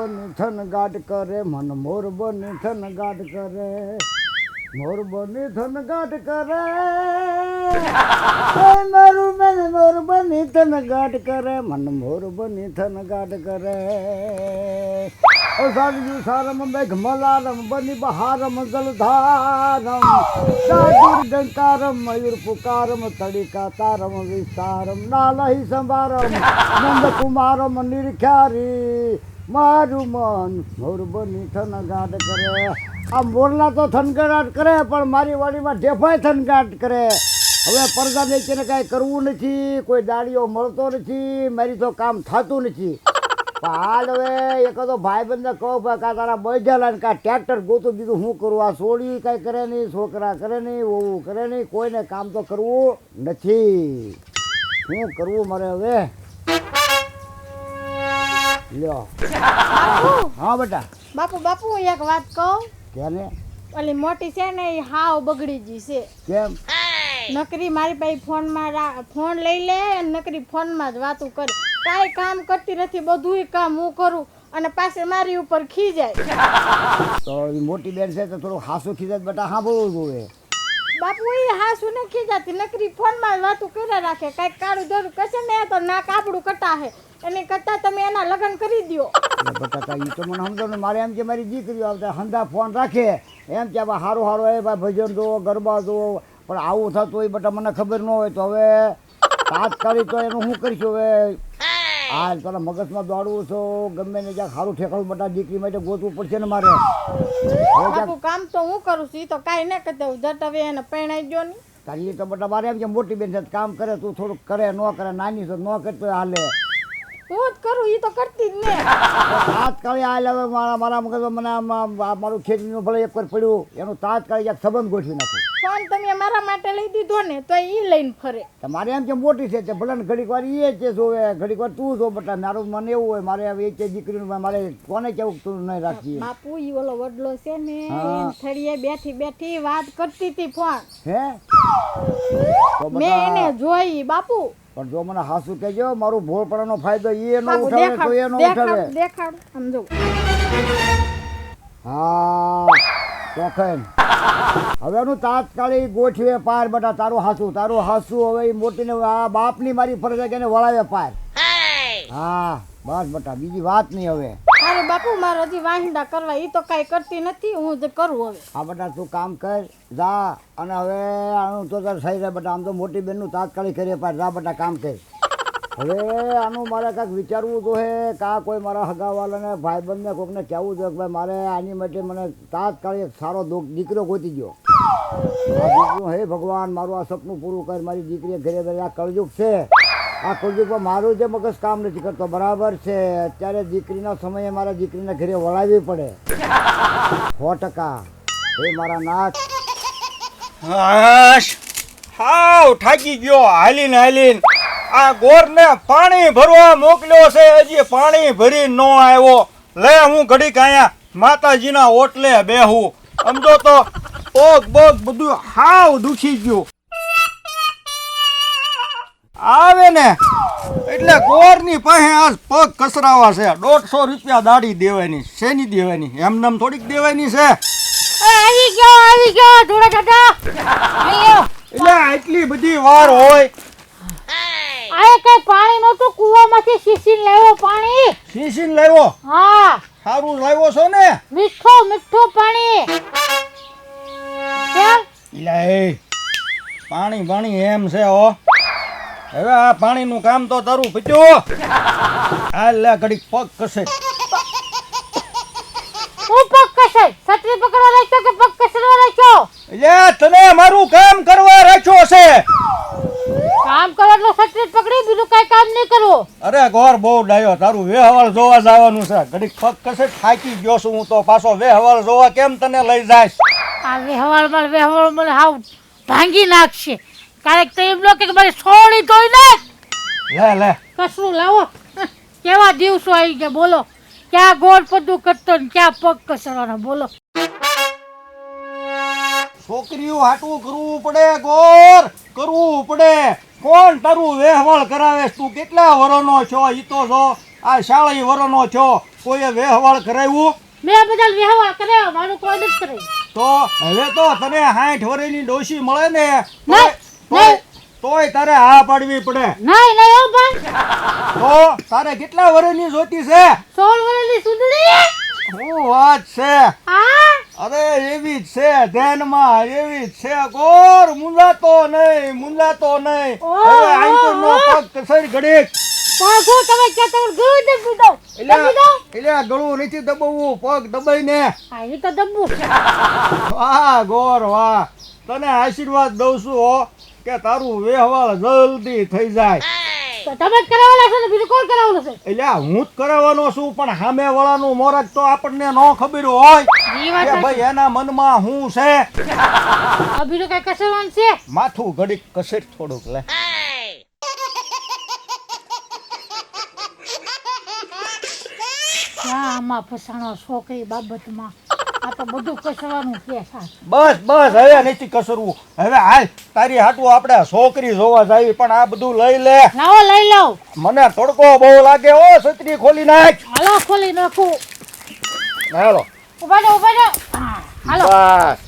બની ગાટ કરે, મન મોર બનિથન ગાટ કરે મોર બનિથન ગાટ કરે. મારું મન મોર બનિથન ગાટ કરે, મન મોર બનિથન ગાટ કરે. ઓ સાધુ સારમ મેઘ મલારમ, બની બહારમ જલધારમ. સાધુર ડંકારમ મયુર પુકારમ, તડિકા તારમ, વિસ્તારમ, નાલહી સંભારમ, નંદ કુમારમ, નિરખ્યારી. મારું મન મોરબની થનગાટ કરે. આ મોરલા તો થનગડાટ કરે પણ મારી વાડીમાં ઢેફાય થનગાટ કરે. હવે પડદા નીચેને કાંઈ કરવું નથી કોઈ દાડીઓ મળતો નથી મારી તો કામ થતું નથી. હાલ હવે એકાદો ભાઈબંધને કહો ભાઈ કાં તારા બજાલા કાં ટ્રેક્ટર ગોતું દીધું શું કરું? આ સોડી કાંઈ કરે નહીં છોકરા કરે નહીં વહુ કરે નહીં કોઈને કામ તો કરવું નથી. શું કરવું મારે હવે? લ્યો. હા બેટા. બાપુ બાપુ હું એક વાત કહું? કેને? ઓલી મોટી છે ને એ હાવ બગડી ગઈ છે. કેમ? નકરી મારી પાસે ફોનમાં ફોન લઈ લે નકરી ફોનમાં જ વાતું કરે. કાંઈ કામ કરતી નથી બધુંય કામ હું કરું અને પાસે મારી ઉપર ખી જાય તો મોટી બેન છે તો થોડું હાસું ખીજાત બેટા સાંભળવું જોઈએ બાપુ એ હાસુ ને ખીજાતી. નકરી ફોનમાં વાતું કર્યા રાખે. કાંઈક કાળું દોરું કશે ને તો નાક આપણું કટાહે એની કરતા તમે એના લગ્ન કરી દ્યો. એટલે બટાકા એ તો મને સમજો ને મારે એમ કે મારી દીકરીઓ આવતા હંધા ફોન રાખે. એમ કે ભાઈ સારું સારું એ ભાઈ ભજન જુઓ ગરબા જુઓ પણ આવું થતું હોય બટા મને ખબર ન હોય તો હવે તાત્કાલિક તો એનું શું કરીશું હવે? હા તારા મગજમાં દોડવું છો ગમે ને જ્યાં સારું ઠેકાણું બટા દીકરી માટે ગોતવું પડશે ને મારે. ક્યાંક કામ તો હું કરું છું તો કાંઈ ન કરતા જટ હવે એને પહેણાઈ ગયો ને. તારી તો બટા મારે એમ કે મોટી બેન છે કામ કરે તું થોડુંક કરે ન કરે નાની તો ન કરતો હાલે. હું જ કરું એ તો કરતી જ ને. તાત્કાલિક આ હવે મારા મારા મગજમાં મને મારું ખેતીનું ભલે એક વાર પડ્યું એનું તાત્કાલિક એક સંબંધ ગોઠવી નાખું. ફોન તમે મારા માટે લઈ દીધો ને તો એ લઈને ફરે. મારે એમ કે મોટી છે તે ભલે ઘડીક વાર એ છે જોવે ઘડીક વાર તું જો બટા મારું મને એવું હોય મારે હવે એક દીકરીનું મારે કોને કેવું તું નહીં રાખી બાપુ ઈ ઓલો વડલો છે ને થળીએ બેઠી બેઠી વાત કરતી હતી ફોન. હે? મેં એને જોઈ બાપુ પણ જો મને હાસુ કહેજો મારું ભોળપણાનો ફાયદો એ ન ઉઠાવે તો એ ન ઉઠાવે. દેખાડ સમજો હા ચોખન. હવે એનું તાત્કાલિક ગોઠવે પાર બટા તારું હાસું તારું હાસુ હવે એ મોટીને આ બાપની મારી ફરજ કે વળાવે પાર. હા. બસ બટા બીજી વાત નહીં હવે. અરે બાપુ મારે હજી વાહિંદા કરવા એ તો કાંઈ કરતી નથી હું જ કરું હવે. આ બટા તું કામ કર જા અને હવે આનું તો તાર સહી રહે બટા આમ તો મોટી બેનનું તાત્કાલિક કરીએ પાર જા બટા કામ કર. હવે આનું મારે કાંઈક વિચારવું જોઈએ કા કોઈ મારા હગાવાલાને ભાઈબંધને કોઈકને કહેવું જોઈએ કે ભાઈ મારે આની માટે મને તાત્કાલિક સારો દીકરો ગોતી ગયો હે ભગવાન મારું આ સપનું પૂરું કર મારી દીકરીએ ઘરે ઘરે આ કળજુક છે. આ કળયુગમાં મારું જે મગજ કામ નથી કરતો, બરાબર છે. અત્યારે દીકરીના સમયે મારા દીકરીને ઘરે વળાવવી પડે. સો ટકા. એ મારા નાથ. હાશ હાવ થાકી ગયો, હાલીન હાલીન. આ ગોરને પાણી ભરવા મોકલ્યો છે, હજી પાણી ભરી ન આવ્યો. લે, હું ઘડીક અહીંયા માતાજીના ઓટલે બેહું. સમજો તો ઓગ બોગ બધું હાવ દુખી ગયું. આવે ને એટલે ગોરની પાસે આ પગ કસરાવા છે. દોઢસો રૂપિયા દાડી દેવાની શેની દેવાની? એમનેમ થોડીક દેવાની છે. આવી ગયો આવી ગયો ધોળા દાદા એટલે આટલી બધી વાર હોય. આ કે પાણી નહોતું? કૂવામાંથી શીશીને લાવ્યો પાણી. શીશીને લાવ્યો? હા. સારું લાવ્યો છો ને? મીઠું મીઠું પાણી. કેમ? લે પાણી પાણી એમ છે હો. હવે આ પાણીનું કામ તો તારું પીટ્યું ઘડીક પગ કસે. હું પગ કસાય છત્રી પકડવા રાખ્યો કે પગ કસરવા રાખ્યો એટલે તને મારું કામ કરવા રાખ્યો છે. કામ કરો એટલે છત્રી પકડી બીજું કઈ કામ નહીં કરવું અરે ગોર બહુ ડાયો. તારું વેહવાળ જોવા જવાનું છે. ઘડીક પગ કસે થાકી ગયો છું હું તો. પાછો વેહવાળ જોવા કેમ તને લઈ જાય આ વેહવાળમાં વેહવાળ મને હાવ ભાંગી નાખશે. ક્યારેક તો એમ લો કે મારી સોળી ધોઈ નાખ. લે લે. કશું લાવો. કેવા દિવસો આવી ગયા બોલો. ક્યાં ગોળ પદું કરતો ને ક્યાં પગ કસરવાનો બોલો. છોકરીઓ હાટવું કરવું પડે ગોર. કરવું પડે. કોણ તારું વેહવળ કરાવે છે? તું કેટલા વરોનો છો? ઈ તો જો આ શાળી વરોનો છો. કોઈએ વેહવળ કરાવ્યું? મેં બધા વ્યવહાર કરાવ્યો મારું કોઈ નથી કરાવ્યું. તો હવે તો તને સાઠ વરેની ડોશી મળે ને? તોય- તારે હા પાડવી પડે. નહીં નહીં હો ભાઈ. તો તારે કેટલા વર્ષની જોતી છે? 16 વર્ષની સુંદરી? શું વાત છે? હા? અરે એવી જ છે ધ્યાનમાં એવી જ છે. ગોર મુંજાતો નહીં મુંજાતો નહીં. હવે આંકર નો પગ કસર ઘડીક. પાગો તમે કે તો ગળું દબી એટલે દબી એટલે ગળું નથી દબાવવું પગ દબાઈને. આ એ તો દબવું. વાહ ગોર વાહ. તને આશીર્વાદ દઉં છું હો. કે તારું વેહવાળ જલ્દી થઈ જાય. તો તમે જ કરાવવાના છે ને બીજું કોણ કરાવવાનું છે? એટલે હું જ કરાવવાનો છું પણ સામે વાળાનું મોરજ તો આપણને ન ખબર હોય. વાત કે ભાઈ એના મનમાં શું છે? આ બીજું કઈ કસરવાનું છે? માથું ઘડીક કસેટ થોડુંક લે. હા આમાં ફસાણો છોકરી બાબતમાં આ તો બસ બસ હવે નથી કસરવું. હવે હાલ તારી હાટું આપણે છોકરી જોવા જાય પણ આ બધું લઈ લે. લાવો લઈ લઉં મને તડકો બહુ લાગે ઓ છત્રી ખોલી નાખ. હાલો ખોલી નાખું. હાલો. ઊભા રહો ઊભા રહો. હાલો. બસ.